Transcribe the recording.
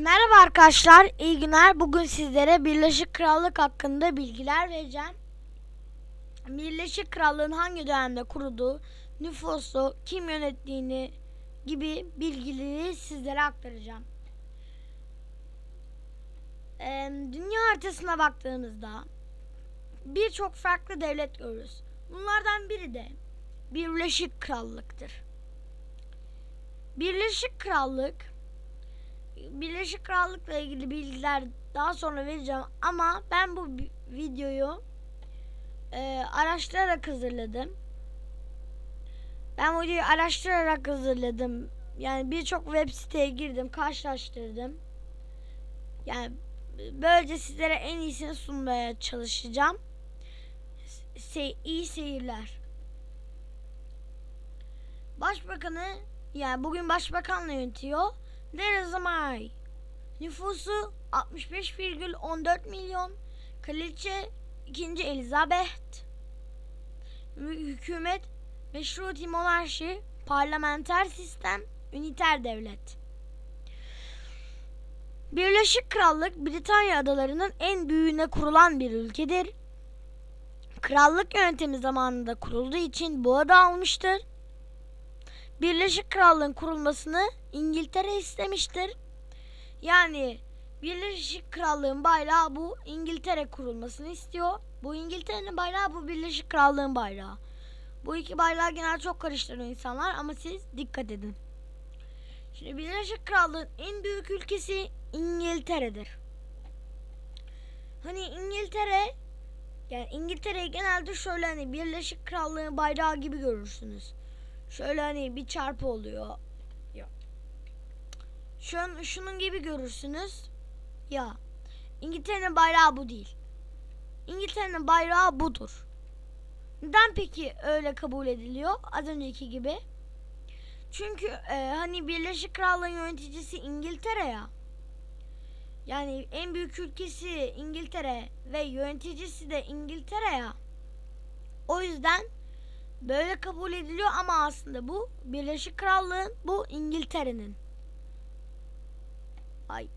Merhaba arkadaşlar, iyi günler. Bugün sizlere Birleşik Krallık hakkında bilgiler vereceğim. Birleşik Krallığın hangi dönemde kurulduğu, nüfusu, kim yönettiğini gibi bilgileri sizlere aktaracağım. Ee, dünya haritasına baktığınızda birçok farklı devlet görürüz. Bunlardan biri de Birleşik Krallık'tır. Birleşik Krallık Birleşik Krallık'la ilgili bilgiler daha sonra vereceğim ama ben bu videoyu e, araştırarak hazırladım. Ben bu videoyu araştırarak hazırladım. Yani birçok web siteye girdim, karşılaştırdım. Yani böylece sizlere en iyisini sunmaya çalışacağım. Se iyi seyirler. Başbakanı yani bugün başbakanla yönetiyor. Theresa May. Nüfusu 65,14 milyon. Kraliçe 2. Elizabeth. Hü- Hükümet meşruti monarşi, parlamenter sistem, üniter devlet. Birleşik Krallık Britanya adalarının en büyüğüne kurulan bir ülkedir. Krallık yönetimi zamanında kurulduğu için bu adı almıştır. Birleşik Krallığın kurulmasını İngiltere istemiştir. Yani Birleşik Krallığın bayrağı bu İngiltere kurulmasını istiyor. Bu İngiltere'nin bayrağı bu Birleşik Krallığın bayrağı. Bu iki bayrağı genel çok karıştırıyor insanlar ama siz dikkat edin. Şimdi Birleşik Krallığın en büyük ülkesi İngiltere'dir. Hani İngiltere yani İngiltere'yi genelde şöyle hani Birleşik Krallığın bayrağı gibi görürsünüz. Şöyle hani bir çarpı oluyor. Yok. Şun, şunun gibi görürsünüz. Ya. İngiltere'nin bayrağı bu değil. İngiltere'nin bayrağı budur. Neden peki öyle kabul ediliyor? Az önceki gibi. Çünkü e, hani Birleşik Krallığın yöneticisi İngiltere ya. Yani en büyük ülkesi İngiltere ve yöneticisi de İngiltere ya. O yüzden Böyle kabul ediliyor ama aslında bu Birleşik Krallığın, bu İngiltere'nin. Ay